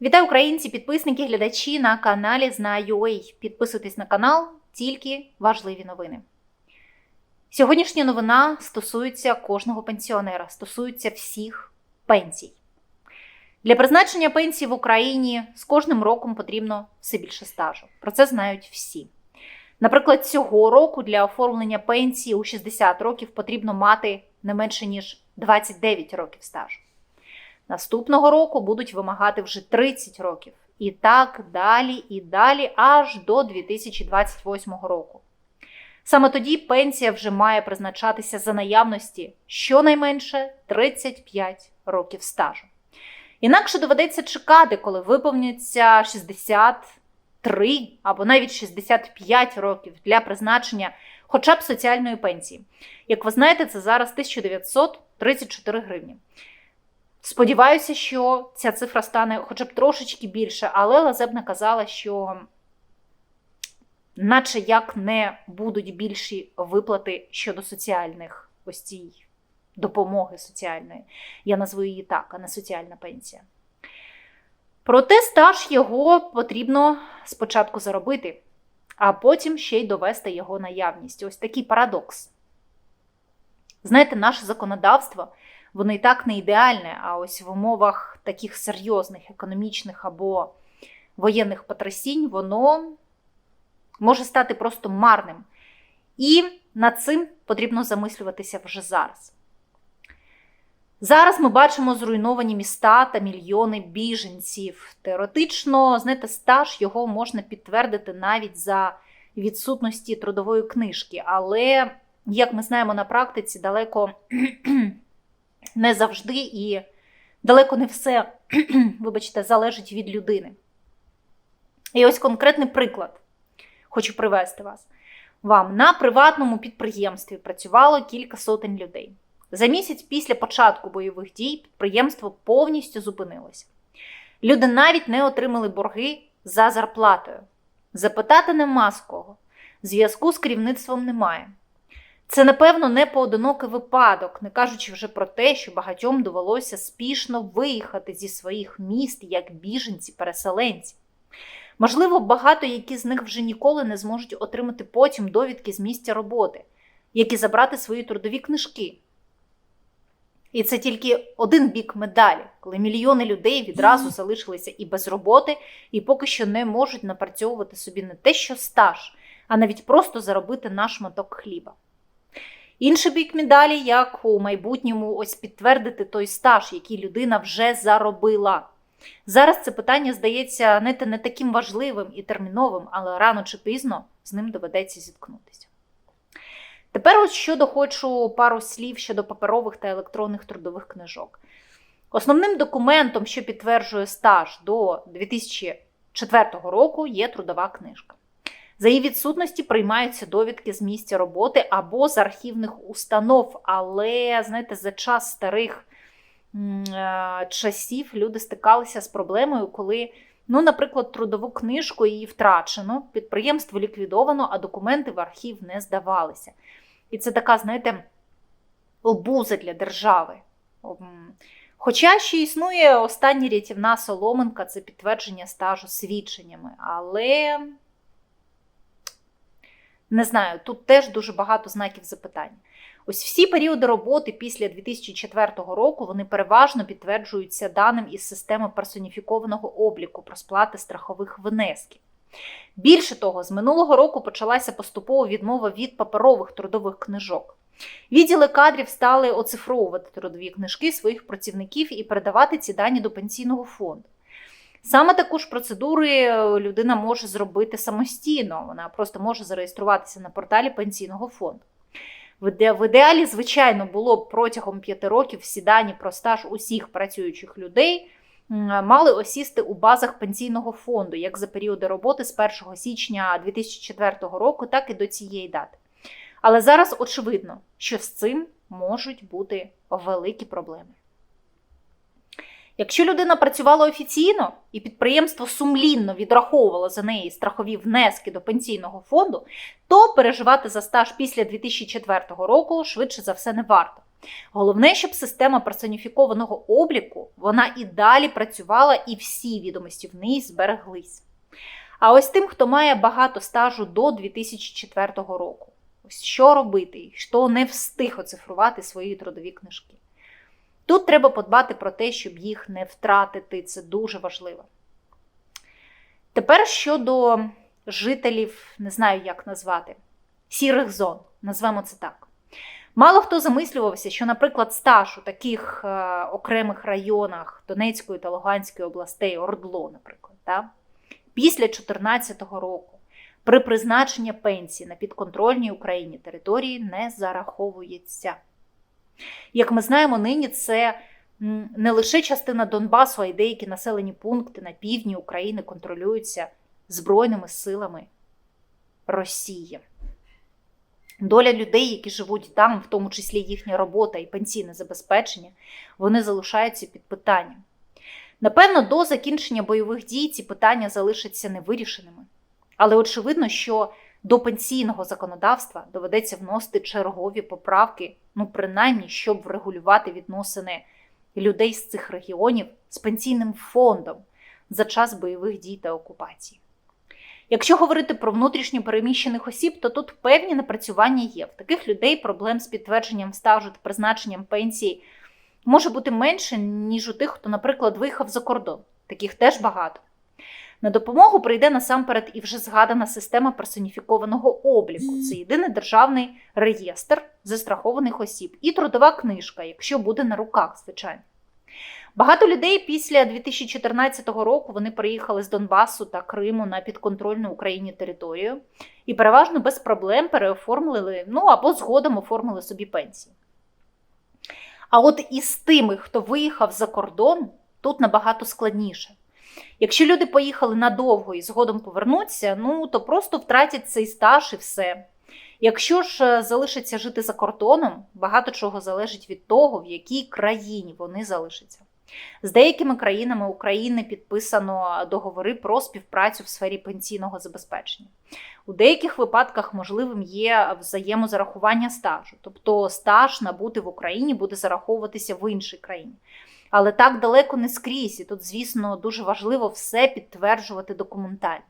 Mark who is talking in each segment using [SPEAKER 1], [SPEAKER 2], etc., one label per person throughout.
[SPEAKER 1] Вітаю українці, підписники, глядачі на каналі Знаю.ua. Підписуйтесь на канал, тільки важливі новини. Сьогоднішня новина стосується кожного пенсіонера, стосується всіх пенсій. Для призначення пенсії в Україні з кожним роком потрібно все більше стажу. Про це знають всі. Наприклад, цього року для оформлення пенсії у 60 років потрібно мати не менше ніж 29 років стажу. Наступного року будуть вимагати вже 30 років. І так далі, і далі, аж до 2028 року. Саме тоді пенсія вже має призначатися за наявності щонайменше 35 років стажу. Інакше доведеться чекати, коли виповниться 63 або навіть 65 років для призначення хоча б соціальної пенсії. Як ви знаєте, це зараз 1934 гривні. Сподіваюся, що ця цифра стане хоча б трошечки більше, але Лазебна казала, що наче як не будуть більші виплати щодо соціальних ось цієї допомоги соціальної. Я назву її так, а не соціальна пенсія. Проте стаж його потрібно спочатку заробити, а потім ще й довести його наявність. Ось такий парадокс. Знаєте, наше законодавство воно і так не ідеальне, а ось в умовах таких серйозних економічних або воєнних потрясінь воно може стати просто марним. І над цим потрібно замислюватися вже зараз. Зараз ми бачимо зруйновані міста та мільйони біженців. Теоретично, знаєте, стаж його можна підтвердити навіть за відсутності трудової книжки, але, як ми знаємо на практиці, далеко не завжди і далеко не все, вибачте, залежить від людини. І ось конкретний приклад хочу привести вас. Вам на приватному підприємстві працювало кілька сотень людей. За місяць після початку бойових дій підприємство повністю зупинилося. Люди навіть не отримали борги за зарплатою. Запитати нема з кого. Зв'язку з керівництвом немає. Це, напевно, не поодинокий випадок, не кажучи вже про те, що багатьом довелося спішно виїхати зі своїх міст як біженці-переселенці. Можливо, багато які з них вже ніколи не зможуть отримати потім довідки з місця роботи, як і забрати свої трудові книжки. І це тільки один бік медалі, коли мільйони людей відразу залишилися і без роботи, і поки що не можуть напрацьовувати собі не те, що стаж, а навіть просто заробити на шматок хліба. Інший бік медалі, як у майбутньому, ось підтвердити той стаж, який людина вже заробила. Зараз це питання здається не, не таким важливим і терміновим, але рано чи пізно з ним доведеться зіткнутися. Тепер ось щодо хочу пару слів щодо паперових та електронних трудових книжок. Основним документом, що підтверджує стаж до 2004 року, є трудова книжка. За її відсутності приймаються довідки з місця роботи або з архівних установ. Але, знаєте, за час старих часів люди стикалися з проблемою, коли, ну, наприклад, трудову книжку її втрачено, підприємство ліквідовано, а документи в архів не здавалися. І це така, знаєте, обуза для держави. Хоча ще існує остання рятівна соломинка, це підтвердження стажу свідченнями. Але не знаю, тут теж дуже багато знаків запитань. Ось всі періоди роботи після 2004 року вони переважно підтверджуються даним із системи персоніфікованого обліку про сплати страхових внесків. Більше того, з минулого року почалася поступова відмова від паперових трудових книжок. Відділи кадрів стали оцифровувати трудові книжки своїх працівників і передавати ці дані до пенсійного фонду. Саме таку ж процедури людина може зробити самостійно, вона просто може зареєструватися на порталі пенсійного фонду. В ідеалі, звичайно, було б протягом п'яти років всі дані про стаж усіх працюючих людей мали осісти у базах пенсійного фонду, як за періоди роботи з 1 січня 2004 року, так і до цієї дати. Але зараз очевидно, що з цим можуть бути великі проблеми. Якщо людина працювала офіційно і підприємство сумлінно відраховувало за неї страхові внески до пенсійного фонду, то переживати за стаж після 2004 року швидше за все не варто. Головне, щоб система персоніфікованого обліку вона і далі працювала, і всі відомості в ній збереглись. А ось тим, хто має багато стажу до 2004 року, ось що робити, хто не встиг оцифрувати свої трудові книжки. Тут треба подбати про те, щоб їх не втратити, це дуже важливо. Тепер щодо жителів, не знаю, як назвати, сірих зон, назвемо це так. Мало хто замислювався, що, наприклад, стаж у таких е, окремих районах Донецької та Луганської областей, Ордло, наприклад, та, після 2014 року при призначенні пенсії на підконтрольній Україні території не зараховується. Як ми знаємо, нині це не лише частина Донбасу, а й деякі населені пункти на півдні України контролюються Збройними силами Росії. Доля людей, які живуть там, в тому числі їхня робота і пенсійне забезпечення, вони залишаються під питанням. Напевно, до закінчення бойових дій ці питання залишаться невирішеними. Але очевидно, що до пенсійного законодавства доведеться вносити чергові поправки, ну, принаймні, щоб врегулювати відносини людей з цих регіонів з пенсійним фондом за час бойових дій та окупації. Якщо говорити про внутрішньо переміщених осіб, то тут певні напрацювання є. В таких людей проблем з підтвердженням стажу та призначенням пенсії може бути менше, ніж у тих, хто, наприклад, виїхав за кордон. Таких теж багато. На допомогу прийде насамперед і вже згадана система персоніфікованого обліку. Це єдиний державний реєстр застрахованих осіб і трудова книжка, якщо буде на руках, звичайно. Багато людей після 2014 року вони приїхали з Донбасу та Криму на підконтрольну Україні територію і переважно без проблем переоформили, ну або згодом оформили собі пенсії. А от із тими, хто виїхав за кордон, тут набагато складніше. Якщо люди поїхали надовго і згодом повернуться, ну то просто втратять цей стаж і все. Якщо ж е, залишаться жити за кордоном, багато чого залежить від того, в якій країні вони залишаться. З деякими країнами України підписано договори про співпрацю в сфері пенсійного забезпечення. У деяких випадках можливим є взаємозарахування стажу, тобто стаж набути в Україні буде зараховуватися в іншій країні. Але так далеко не скрізь, і тут, звісно, дуже важливо все підтверджувати документально.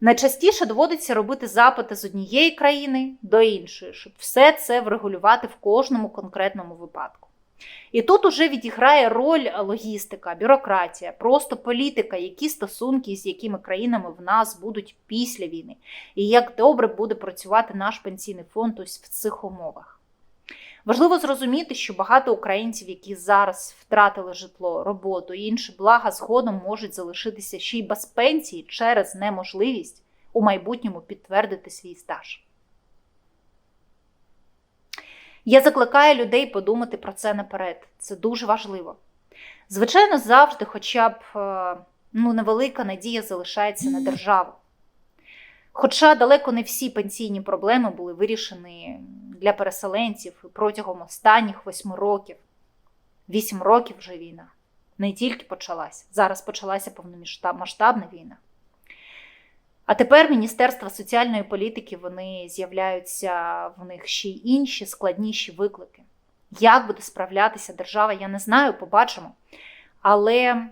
[SPEAKER 1] Найчастіше доводиться робити запити з однієї країни до іншої, щоб все це врегулювати в кожному конкретному випадку. І тут уже відіграє роль логістика, бюрократія, просто політика, які стосунки з якими країнами в нас будуть після війни, і як добре буде працювати наш пенсійний фонд ось в цих умовах. Важливо зрозуміти, що багато українців, які зараз втратили житло, роботу і інші блага, згодом можуть залишитися ще й без пенсії через неможливість у майбутньому підтвердити свій стаж. Я закликаю людей подумати про це наперед. Це дуже важливо. Звичайно, завжди, хоча б е, ну, невелика надія залишається на державу. Хоча далеко не всі пенсійні проблеми були вирішені для переселенців протягом останніх восьми років. Вісім років вже війна. Не тільки почалась, зараз почалася повномасштабна війна. А тепер Міністерство соціальної політики вони з'являються в них ще й інші складніші виклики. Як буде справлятися держава, я не знаю, побачимо. Але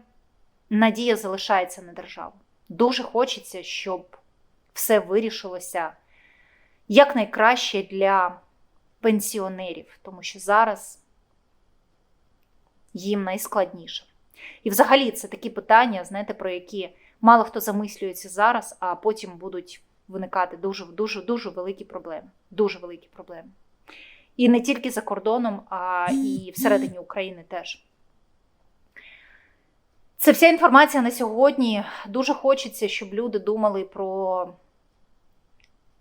[SPEAKER 1] надія залишається на державу. Дуже хочеться, щоб все вирішилося якнайкраще для пенсіонерів, тому що зараз їм найскладніше. І взагалі це такі питання, знаєте, про які мало хто замислюється зараз, а потім будуть виникати дуже дуже дуже великі проблеми. Дуже великі проблеми. І не тільки за кордоном, а і всередині України теж. Це вся інформація на сьогодні. Дуже хочеться, щоб люди думали про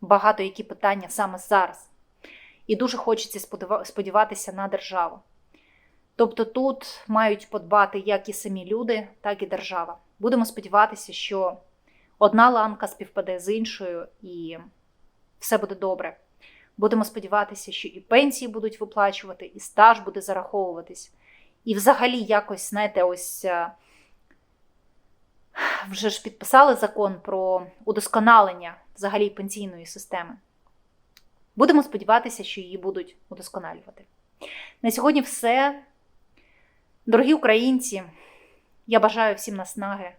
[SPEAKER 1] багато які питання саме зараз. І дуже хочеться сподіватися на державу. Тобто тут мають подбати як і самі люди, так і держава. Будемо сподіватися, що одна ланка співпаде з іншою, і все буде добре. Будемо сподіватися, що і пенсії будуть виплачувати, і стаж буде зараховуватись, І взагалі якось, знаєте, ось е, вже ж підписали закон про удосконалення взагалі пенсійної системи. Будемо сподіватися, що її будуть удосконалювати. На сьогодні все. Дорогі українці, я бажаю всім наснаги,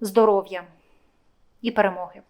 [SPEAKER 1] здоров'я і перемоги.